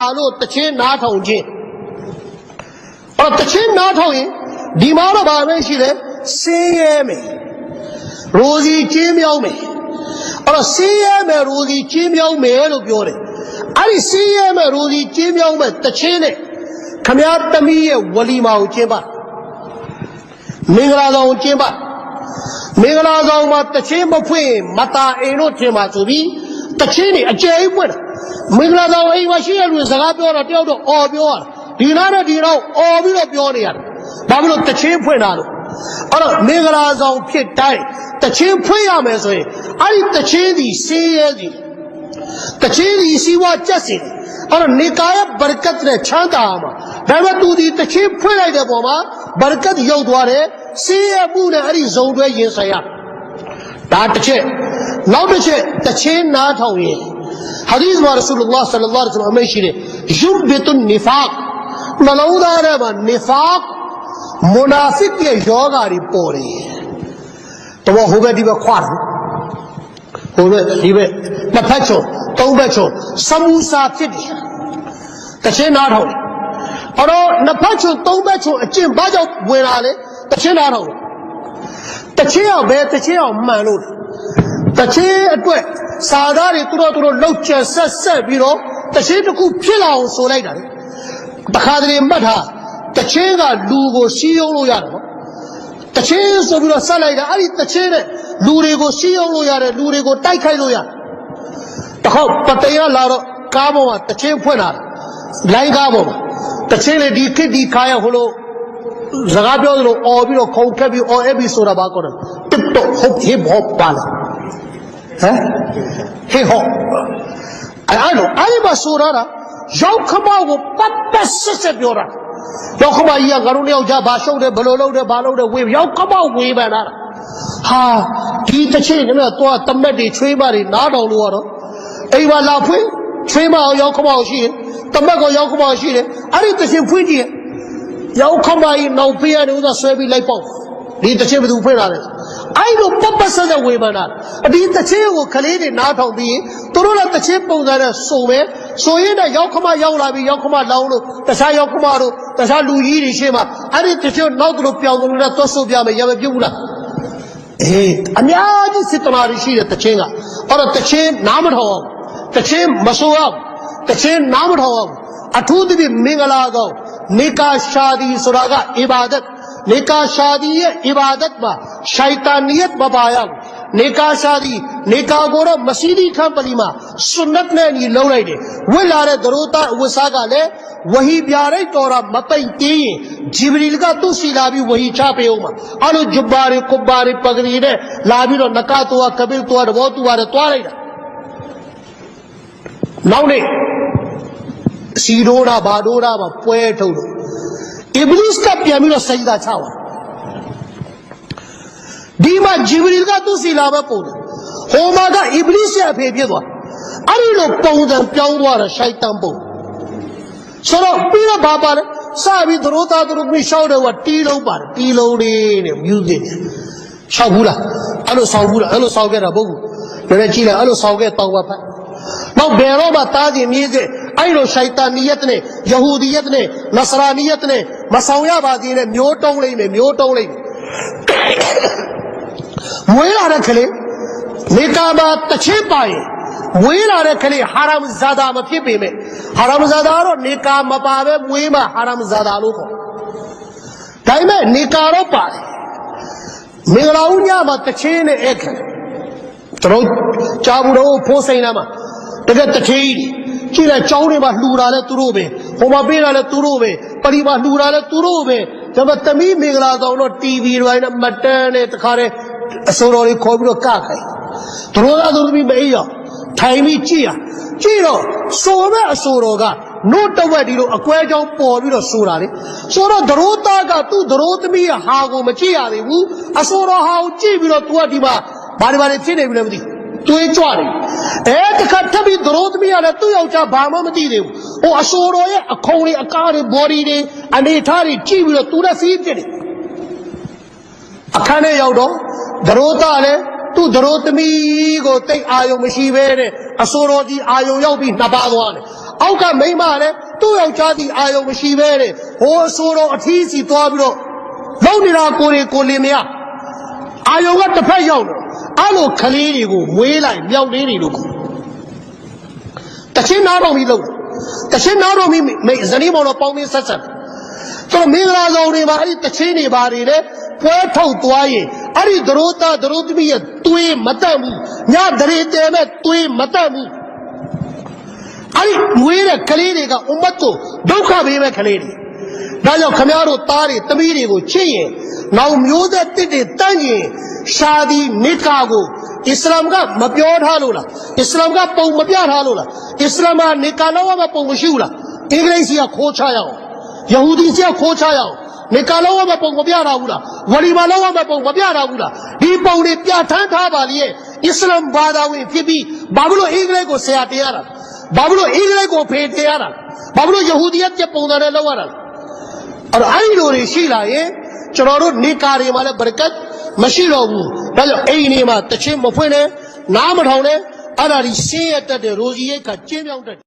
လို့တချင်းနားထောင်ခြင်းအဲ့တော့တချင်းနားထောင်ရင်ဒီမှာတော့ဗာပဲရှိတယ်စင်းရဲမယ်ရိုစီကျင်းမြောင်းမယ်အဲ့တော့စင်းရဲမယ်ရိုစီကျင်းမြောင်းမယ်လို့ပြောတယ်အဲ့ဒီစင်းရဲမယ်ရိုစီကျင်းမြောင်းမယ်တချင်းနဲ့ခမည်းသမီးရဲ့ဝလီမာကိုကျင်းပါမင်္ဂလာဆောင်ကိုကျင်းပါမင်္ဂလာဆောင်မှာတချင်းမဖွင့်ရင်မတာအိမ်တို့ထင်ပါဆိုပြီးတချင်းနေအကျယ်ကြီးပွင့်တာ မင်္ဂလာဆောင်အိမ်မှာရှိတဲ့လူစကားပြောတာတယောက်တော့အော်ပြောရတယ်ဒီနားနဲ့ဒီနောက်အော်ပြီးတော့ပြောနေရတယ်ဘာဖြစ်လို့တချင်းဖွင့်တာလို့အဲ့တော့မင်္ဂလာဆောင်ဖြစ်တိုင်းတချင်းဖွင့်ရမယ်ဆိုရင်အဲ့ဒီတချင်းဒီစင်းရဲစီတချင်းဒီစီဝါကြက်စီအဲ့တော့နေကာယဘရကတ်နဲ့ချမ်းသာမှာဒါပေမဲ့သူဒီတချင်းဖွင့်လိုက်တဲ့ပုံမှာဘရကတ်ရောက်သွားတယ်စင်းရဲမှုနဲ့အဲ့ဒီဇုံတွဲရင်ဆိုင်ရဒါတစ်ချက်နောက်တစ်ချက်တချင်းနားထောင်ရင် حدیث میں رسول اللہ صلی اللہ علیہ وسلم ہمیشہ نے یربت النفاق ملعود آرہ با نفاق منافق یہ یوگاری پوری ہے۔ تو وہ ہوگا جی دیوے خوار ہوگا جی دیوے پتھا چھو، توبہ چھو۔ سموسا تیبی تچھے نار ہو۔ اور نپا چھو، توبہ چھو، اچھے باجہ بوئے نالے تچھے نار ہو۔ تچھے آو بے تچھے آو مہنور တယ်တချင်းနားထောင်တယ်အဲ့တော့နှစ်ဖက်ချုံသုံးဖက်ချုံအကျင့်ဘာကြောင့်ဝင်လာလဲတချင်းနားထောင်တယ်တချင်းအောင်ပဲတချင်းအောင်မှန်လို့တချင်းအတွက်စာသားတွေသူတို့သူတို့လောက်ကျဆက်ဆက်ပြီးတော့တချင်းတစ်ခုဖြစ်လာအောင်ဆိုလိုက်တာလေတခါတည်းမှတ်ထားတချင်းကလူကိုစီးရုံးလို့ရတယ်နော်တချင်းဆိုပြီးတော့ဆက်လိုက်တာအဲ့ဒီတချင်းနဲ့လူတွေကိုစီးရုံးလို့ရတယ်လူတွေကိုတိုက်ခိုက်လို့ရတယ်တခေါက်ပတရားလာတော့ကားပေါ်မှာတချင်းဖွင့်လာတယ်လိုင်းကားပေါ်မှာတချင်းလေဒီခစ်ဒီခါရဟိုလိုစကားပြောသလိုអော်ပြီးတော့ခုံခက်ပြီးអော်အပ်ပြီးဆိုတာဘာကောတယ်တစ်တော့ဟုတ်ဟစ်ဟော့ပါလား ဟမ်ဟစ်ဟော့အဲ့အဲ့လိုအဲ့ဒီမှာဆိုရတာရောက်ခမောက်ကိုပတ်ပတ်ဆက်ဆက်ပြောတာရောက်ခမောက်ကြီးကငါတို့နှစ်ယောက်ကြားဘာရှုပ်တယ်ဘယ်လိုလုပ်တယ်ဘာလုပ်တယ်ဝေးရောက်ခမောက်ဝေးပန်လာတာဟာဒီတစ်ချိန်နဲ့တော့တမက်တွေချွေးမတွေနားတော်လို့ရတော့အိမ်မှာလာဖွင့်ချွေးမအောင်ရောက်ခမောက်ရှိတယ်တမက်ကိုရောက်ခမောက်ရှိတယ်အဲ့ဒီတစ်ချိန်ဖွင့်ကြည့်ရောက်ခမကြီးနောက်ဖေးရတဲ့ဥစ္စာဆွဲပြီးလိုက်ပေါက်ဒီတစ်ချင်းဘယ်သူဖွင့်လာလဲ အဲ့လိုပပဆက်တဲ့ဝေဘာနာဒီတစ်ချင်းကိုကလေးတွေနားထောင်ပြီးသူတို့လည်းတစ်ချင်းပုံစံနဲ့စုံပဲဆိုရင်လည်းရောက်ခမရောက်လာပြီးရောက်ခမလောင်းလို့တခြားရောက်ခမတို့တခြားလူကြီးတွေရှင်းမှာအဲ့ဒီတစ်ချင်းနောက်သူတို့ပြောင်းသူတို့လည်းသွတ်ဆုပ်ပြမယ်ရမပြုတ်ဘူးလားအေးအများကြီးစစ်တနာတွေရှိတဲ့တစ်ချင်းကအဲ့တော့တစ်ချင်းနားမထောင်အောင်တစ်ချင်းမဆိုးအောင်တစ်ချင်းနားမထောင်အောင်အထူးသဖြင့်မင်္ဂလာကောင်နေကာရှာဒီဆိုတာကအီဘာဒတ် နေကာရှာဒီရဲ့အီဘာဒတ်မှာရှိုင်တာနီယတ်မပါရဘူးနေကာရှာဒီနေကာကိုတော့မစီဒီခမ်ပလီမှာဆွနတ်နဲ့ညီလုံးလိုက်တယ်ဝစ်လာတဲ့ဒရိုတာဝစ်စားကလည်း အောင်မှာအဲ့လိုဂျဘာရီကုဘာရီပဂရီနဲ့လာပြီးတော့နကာတောကဘိလ်တောတဘောတူရတယ်တွားလိုက်တာနောက်နေ့စီဒိုးတာဘာဒိုးတာမှာပွဲထုတ်လို့အဘလစ်ကပြန်ပြီးတော့စိတ်သာချသွားဒီမှာဂျီဘရီလ်ကသူ့စီလာပဲပုံတယ်ဟိုမှာကအဘလစ်ရဲ့အဖေဖြစ်သွားအဲ့ဒီလိုပုံစံပြောင်းသွားတာရှိုက်တန်ပုံဆိုတော့ပြီးတော့ဘာပါလဲစပြီးသရိုးသားသရိုးပြီးရှောက်တယ်ကတီးလုံးပါတယ်တီးလုံးလေးနဲ့ music ရှောက်ဘူးလားအဲ့လိုဆောက်ဘူးလားအဲ့လိုဆောက်ခဲ့တာမဟုတ်ဘူးဒါနဲ့ကြည့်လိုက်အဲ့လိုဆောက်ခဲ့တောင်းပါဖတ်နောက်ဘယ်တော့မှတားခြင်းမြည်စေ အဲ့လိုရှိုက်တာနီယတ်နဲ့ယဟူဒီယတ်နဲ့နဆရာနီယတ်နဲ့မဆောင်ရပါသေးနဲ့မျိုးတုံးလိမ့်မယ်မျိုးတုံးလိမ့်မယ်မွေးလာတဲ့ကလေးနေကာမှာတချင်းပါရင်မွေးလာတဲ့ကလေးဟာရမ်ဇာဒါမဖြစ်ပေမဲ့ဟာရမ်ဇာဒါကတော့နေကာမပါပဲမွေးမှဟာရမ်ဇာဒါလို့ခေါ်ဒါပေမဲ့နေကာတော့ပါတယ်မင်္ဂလာဦးညမှာတချင်းနဲ့အခက်ကျွန်တော်ကြားဘူးတော့ဖိုးစိန်နာမှာတကယ်တထေးကြီး ကြည့်လိုက်ကြောင်းတွေမှာလှူတာလဲသူတို့ပဲဟိုမှာပေးတာလဲသူတို့ပဲပရိမှာလှူတာလဲသူတို့ပဲဒါပေမဲ့တမီးမင်္ဂလာဆောင်တော့ TV တွေနဲ့မတန်းနဲ့တခါတည်းအစိုးရတွေခေါ်ပြီးတော့ကခိုင်းသူတို့သားသူတို့မအေးရထိုင်ပြီးကြည့်ရကြည့်တော့ဆိုမဲ့အစိုးရကနို့တဝက်ဒီလိုအကွဲကြောင်းပေါ်ပြီးတော့ဆိုတာလေဆိုတော့ဒရိုးသားကသူ့ဒရိုးသမီးရဲ့ဟာကိုမကြည့်ရသေးဘူးအစိုးရဟာကိုကြည့်ပြီးတော့ तू ကဒီမှာဘာတွေဘာတွေဖြစ်နေပြီလဲမသိဘူး တွေးကြွတယ်အဲတခါထပ်ပြီးသရိုးသမီးရတယ်သူ့ယောက်ျားဘာမှမသိသေးဘူးဟိုအဆိုးတော်ရဲ့အခုံတွေအကားတွေ body တွေအနေထားတွေကြည့်ပြီးတော့သူလည်းစီးပြစ်တယ်အခန်းထဲရောက်တော့သရိုးသားလည်းသူ့သရိုးသမီးကိုတိတ်အာယုံမရှိပဲတဲ့အဆိုးတော်ကြီးအာယုံရောက်ပြီးနှစ်ပါးသွားတယ်အောက်ကမိန်းမလည်းသူ့ယောက်ျားစီအာယုံမရှိပဲတဲ့ဟိုအဆိုတော်အထီးစီသွားပြီးတော့လုံနေတာကိုယ်တွေကိုယ်လင်မရအာယုံကတစ်ဖက်ရောက်တော့ အဲ့လိုကလေးတွေကိုမွေးလိုက်မြောက်လေးတွေလို့ခေါ်တချင်းနာတော်ပြီးလို့တချင်းနာတော်ပြီးမိဇနီးမောင်တော်ပေါင်းပြီးဆက်ဆက်ဆိုတော့မင်္ဂလာဆောင်တွေမှာအဲ့ဒီတချင်းတွေဘာတွေလဲပွဲထုတ်သွားရင်အဲ့ဒီသရိုးသားသရိုးသမီးရဲ့သွေးမတက်ဘူးညဒရေတဲမဲ့သွေးမတက်ဘူးအဲ့ဒီမွေးတဲ့ကလေးတွေကဥမ္မတ်ကိုဒုက္ခပေးမဲ့ကလေးတွေဒါကြောင့်ခမည်းတော်သားတွေသမီးတွေကိုချစ်ရင်နောက်မျိုးသက်တစ်တွေတန့်ရင် ရှာဒီနိကာကိုအစ္စလာမ်ကမပြောထားလို့လားအစ္စလာမ်ကပုံမပြထားလို့လားအစ္စလာမ်ကနိကာလောကမပုံမရှိဘူးလားအင်္ဂလိပ်စီကခိုးချရအောင်ယဟူဒီစီကခိုးချရအောင်နိကာလောကမပုံမပြထားဘူးလားဝလီမာလောကမပုံမပြထားဘူးလားဒီပုံတွေပြဋ္ဌာန်းထားပါလေအစ္စလာမ်ဘာသာဝင်ဖြစ်ပြီးဘာလို့အင်္ဂလိပ်ကိုဆရာတင်ရတာဘာဖြစ်လို့အင်္ဂလိပ်ကိုဖေးတရားတာဘာဖြစ်လို့ယဟူဒီယတ်တဲ့ပုံစံနဲ့လောက်ရတာလဲအဲ့တော့အဲ့ဒီလိုတွေရှိလာရင်ကျွန်တော်တို့နေကာတွေမှာလည်းဘရကတ် မရှိတော့ဘူးဒါကြောင့်အိမ်တွေမှာတချင်းမဖွင့်နဲ့နားမထောင်နဲ့အဲ့ဒါဒီရှင်းရတတ်တဲ့ရိုဇီရိတ်ကကျင်းပြောင်းတတ်